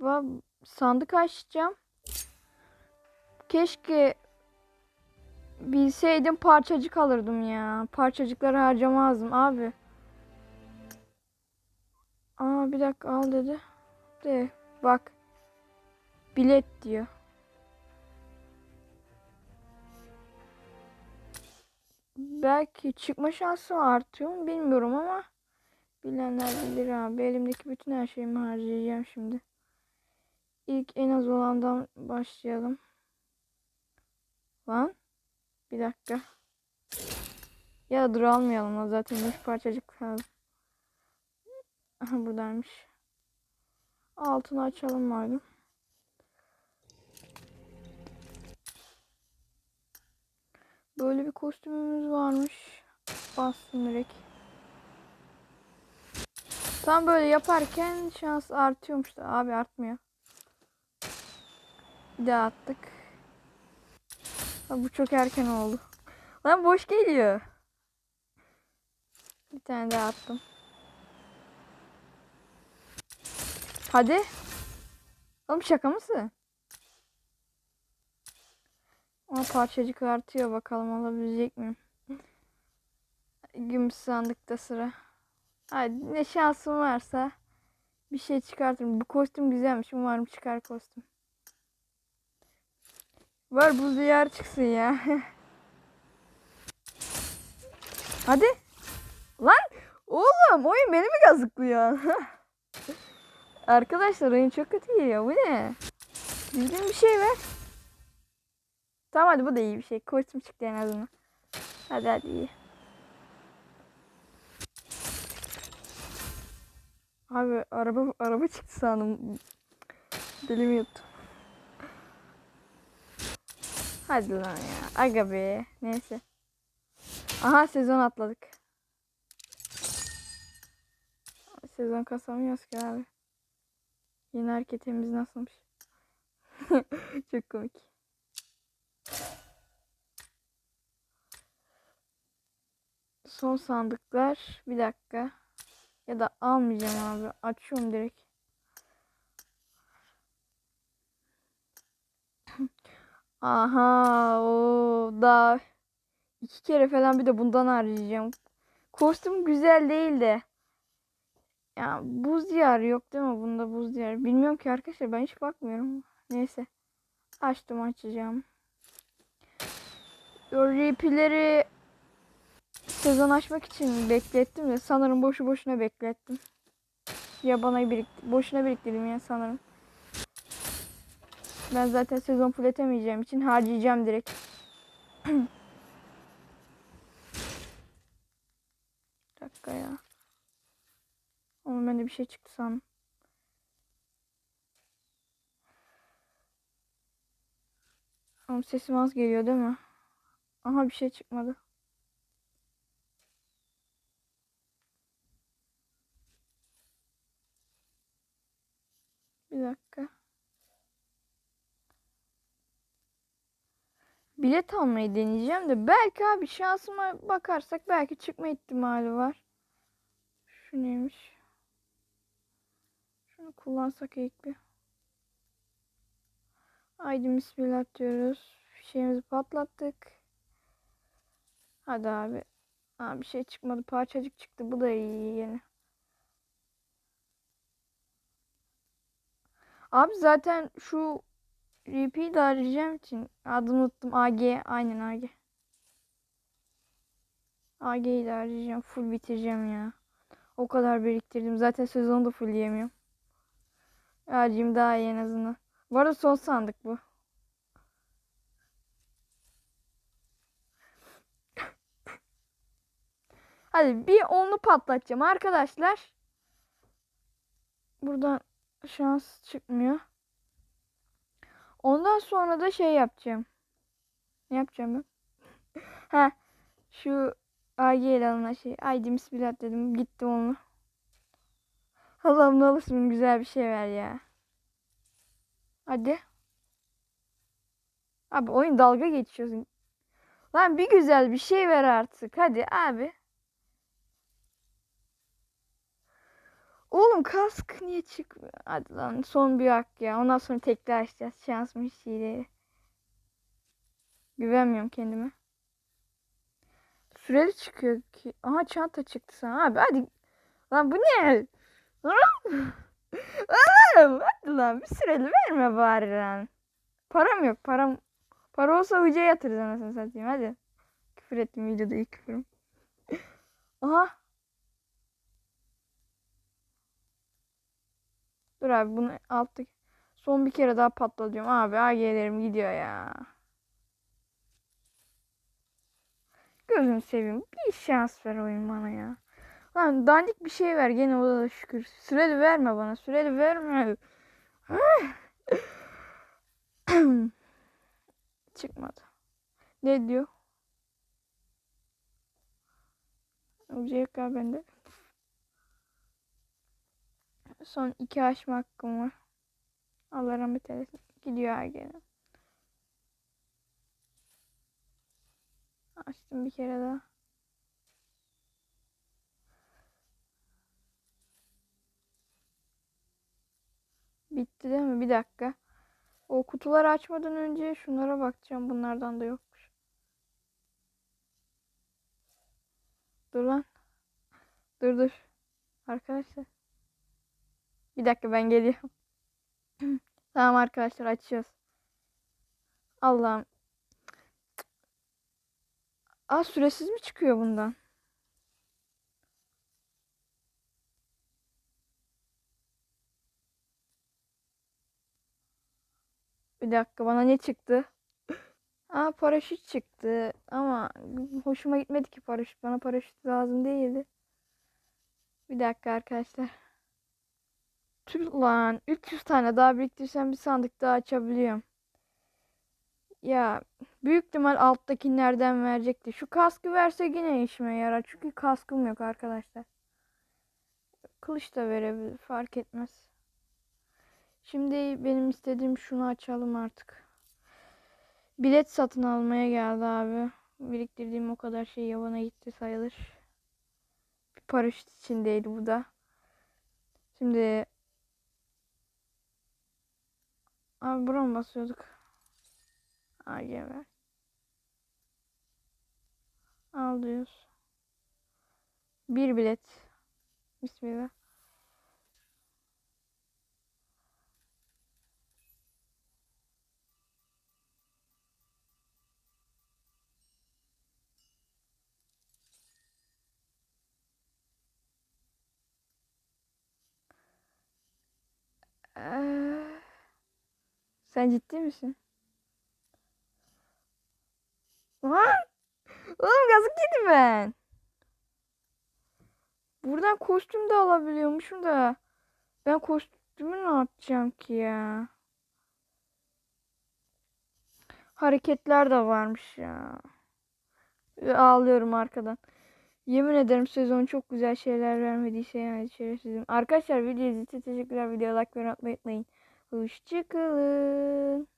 Va- Sandık açacağım. Keşke bilseydim parçacık alırdım ya. Parçacıkları harcamazdım abi. Aa bir dakika al dedi. De bak. Bilet diyor. Belki çıkma şansı artıyor mu bilmiyorum ama bilenler bilir abi. Elimdeki bütün her şeyimi harcayacağım şimdi. İlk en az olandan başlayalım. Lan. Bir dakika. Ya dur almayalım zaten 3 parçacık kaldı. Aha buradaymış. Altını açalım madem. Böyle bir kostümümüz varmış. Bastım direkt. Tam böyle yaparken şans artıyormuş da abi artmıyor. Bir daha attık. Bu çok erken oldu. Lan boş geliyor. Bir tane daha attım. Hadi. Oğlum şaka mısın? Ama parçacık artıyor bakalım alabilecek miyim? Gümüş sandıkta sıra. Hadi ne şansım varsa bir şey çıkartırım. Bu kostüm güzelmiş. Umarım çıkar kostüm. Var bu diyar çıksın ya. Hadi. Lan oğlum oyun beni mi kazıklıyor? Arkadaşlar oyun çok kötü geliyor. Bu ne? Düzgün bir şey ver. Tamam hadi bu da iyi bir şey. Kostüm çıktı en azından. Hadi hadi iyi. Abi araba araba çıktı sandım. Dilimi yuttum. Hadi lan ya. Aga be. Neyse. Aha sezon atladık. Sezon kasamıyoruz ki abi. Yeni hareketimiz nasılmış? Çok komik. Son sandıklar. Bir dakika. Ya da almayacağım abi. Açıyorum direkt. Aha o da iki kere falan bir de bundan harcayacağım. Kostüm güzel değil de. Ya buz diyarı yok değil mi? Bunda buz diyarı. Bilmiyorum ki arkadaşlar ben hiç bakmıyorum. Neyse. Açtım açacağım. RP'leri sezon açmak için beklettim de sanırım boşu boşuna beklettim. Ya bana birik boşuna biriktirdim ya sanırım. Ben zaten sezon full etemeyeceğim için harcayacağım direkt. Bir dakika ya. Ama bende bir şey çıktı sandım. Ama sesim az geliyor değil mi? Aha bir şey çıkmadı. Bir dakika. Bilet almayı deneyeceğim de belki abi şansıma bakarsak belki çıkma ihtimali var. Şu neymiş? Şunu kullansak ilk bir. Haydi bismillah diyoruz. Şeyimizi patlattık. Hadi abi. Aa, bir şey çıkmadı. Parçacık çıktı. Bu da iyi yeni. Abi zaten şu RP'yi de arayacağım için adını unuttum. AG. Aynen AG. AG'yi de arayacağım. Full bitireceğim ya. O kadar biriktirdim. Zaten sezonu da full yemiyorum. Harcayayım daha iyi en azından. Bu arada son sandık bu. Hadi bir onlu patlatacağım arkadaşlar. Buradan şans çıkmıyor. Ondan sonra da şey yapacağım. Ne yapacağım ben? ha şu AG ile alınan şey. Haydi bismillah dedim. Gitti onu. Allah'ım ne olursun güzel bir şey ver ya. Hadi. Abi oyun dalga geçiyorsun. Lan bir güzel bir şey ver artık. Hadi abi. Oğlum kask niye çıkmıyor? Hadi lan son bir hak ya. Ondan sonra tekrar açacağız. Şansmış hileyi. Güvenmiyorum kendime. Süreli çıkıyor ki. Aha çanta çıktı sana. Abi hadi. Lan bu ne? Oğlum hadi lan bir süreli verme bari lan. Param yok param. Para olsa ucuya yatırız anasını satayım hadi. Küfür ettim videoda ilk küfürüm. Aha. Dur abi bunu alttaki. Son bir kere daha patlatıyorum. Abi AG'lerim gidiyor ya. Gözünü seveyim. Bir şans ver oyun bana ya. Lan dandik bir şey ver gene o da şükür. Süreli verme bana. Süreli verme. Çıkmadı. Ne diyor? UCK bende. Son iki açma hakkım var. Allah rahmet eylesin. Gidiyor gene. Açtım bir kere daha. Bitti değil mi? Bir dakika. O kutuları açmadan önce şunlara bakacağım. Bunlardan da yokmuş. Dur lan. Dur dur. Arkadaşlar. Bir dakika ben geliyorum. tamam arkadaşlar açıyoruz. Allah'ım. Aa süresiz mi çıkıyor bundan? Bir dakika bana ne çıktı? Aa paraşüt çıktı ama hoşuma gitmedi ki paraşüt. Bana paraşüt lazım değildi. Bir dakika arkadaşlar. Tüh lan 300 tane daha biriktirsem bir sandık daha açabiliyorum. Ya büyük ihtimal alttakilerden verecekti. Şu kaskı verse yine işime yarar. Çünkü kaskım yok arkadaşlar. Kılıç da verebilir fark etmez. Şimdi benim istediğim şunu açalım artık. Bilet satın almaya geldi abi. Biriktirdiğim o kadar şey yabana gitti sayılır. Bir paraşüt içindeydi bu da. Şimdi Abi bura basıyorduk? AG ver. Al diyoruz. Bir bilet. Bismillah. Eee, sen ciddi misin? Lan! Oğlum gazık yedim ben. Buradan kostüm de alabiliyormuşum da. Ben kostümü ne yapacağım ki ya? Hareketler de varmış ya. Ağlıyorum arkadan. Yemin ederim sezon çok güzel şeyler vermediyse yani şerefsizim. Arkadaşlar video izlediğiniz için teşekkürler. Video like ve unutmayı unutmayın. Hoşçakalın.